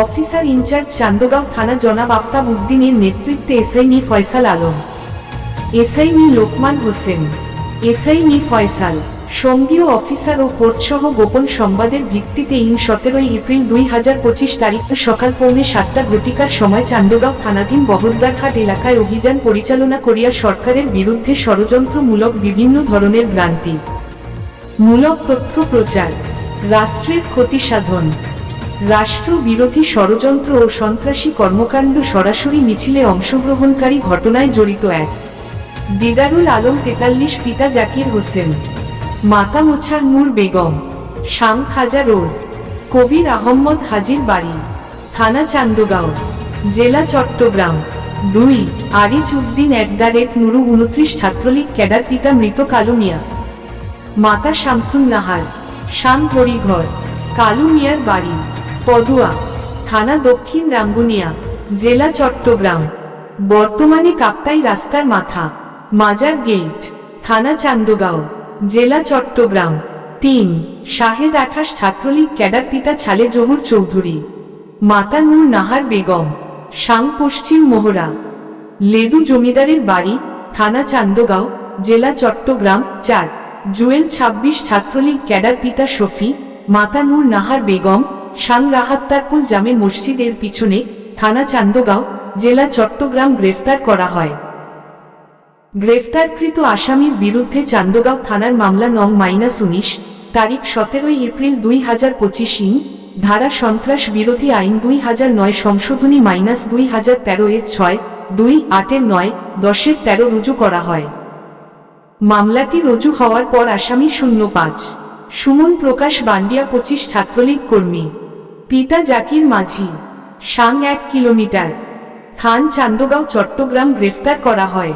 Officer in charge Chandgaon থানা জনাব আফতাব উদ্দিনের নেতৃত্বে এসআই মি ফয়সাল আলম। এসআই মি লোকমান হোসেন। এসআই মি ফয়সাল। সঙ্গীয় অফিসার ও ফোর্স সহ গোপন সংবাদের ভিত্তিতে ইন সতেরোই এপ্রিল দুই হাজার পঁচিশ তারিখ সকাল পৌনে সাতটা ঘটিকার সময় চান্দগাঁও থানাধীন বহদ্দারঘাট এলাকায় অভিযান পরিচালনা করিয়া সরকারের বিরুদ্ধে ষড়যন্ত্রমূলক বিভিন্ন ধরনের ভ্রান্তি। মূলক তথ্য প্রচার। রাষ্ট্রের ক্ষতি সাধন রাষ্ট্র বিরোধী ষড়যন্ত্র ও সন্ত্রাসী কর্মকাণ্ড সরাসরি মিছিলে অংশগ্রহণকারী ঘটনায় জড়িত এক। দিদারুল আলম তেতাল্লিশ, পিতা জাকির হোসেন, মাতা মোছার নূর বেগম, শাম খাজা রোড, কবির আহম্মদ হাজির বাড়ি, থানা চান্দগাঁও, জেলা চট্টগ্রাম। দুই, আরিজ উদ্দিন এক দ্য রেট নুরু উনত্রিশ ছাত্রলীগ ক্যাডার পিতা মৃত কালু মিয়া। মাতা শামসুন নাহার, শাম হরিঘর কালু মিয়ার বাড়ি। পদুয়া থানা দক্ষিণ রাঙ্গুনিয়া, জেলা চট্টগ্রাম। বর্তমানে কাপ্তাই রাস্তার মাথা, মাজার গেট, থানা চান্দগাঁও, জেলা চট্টগ্রাম। তিন, শাহেদ আঠাশ ছাত্রলীগ ক্যাডার পিতা ছালে জহুর চৌধুরী। মাতা নূর নাহার বেগম সাং পশ্চিম মোহরা লেদু জমিদারের বাড়ি, থানা চান্দগাঁও, জেলা চট্টগ্রাম। চার, জুয়েল ছাব্বিশ ছাত্রলীগ ক্যাডার পিতা শফি মাতা নূর নাহার বেগম সাং রাহাত্তারপুল জামে মসজিদের পিছনে থানা চান্দগাঁও, জেলা চট্টগ্রাম গ্রেফতার করা হয়। গ্রেফতারকৃত আসামির বিরুদ্ধে চান্দগাঁও থানার মামলা নং মাইনাস উনিশ, তারিখ সতেরোই এপ্রিল দুই হাজার পঁচিশ ইং, ধারা সন্ত্রাস বিরোধী আইন দুই হাজার নয় সংশোধনী মাইনাস দুই হাজার তেরো এর ছয়, দুই আটের নয়, দশের তেরো রুজু করা হয়। মামলাটি রুজু হওয়ার পর আসামি শূন্য পাঁচ। সুমন প্রকাশ বান্ডিয়া পঁচিশ ছাত্রলীগ কর্মী। পিতা জাকির মাঝি। সাং এক কিলোমিটার। খান চান্দগাঁও, চট্টগ্রাম গ্রেফতার করা হয়।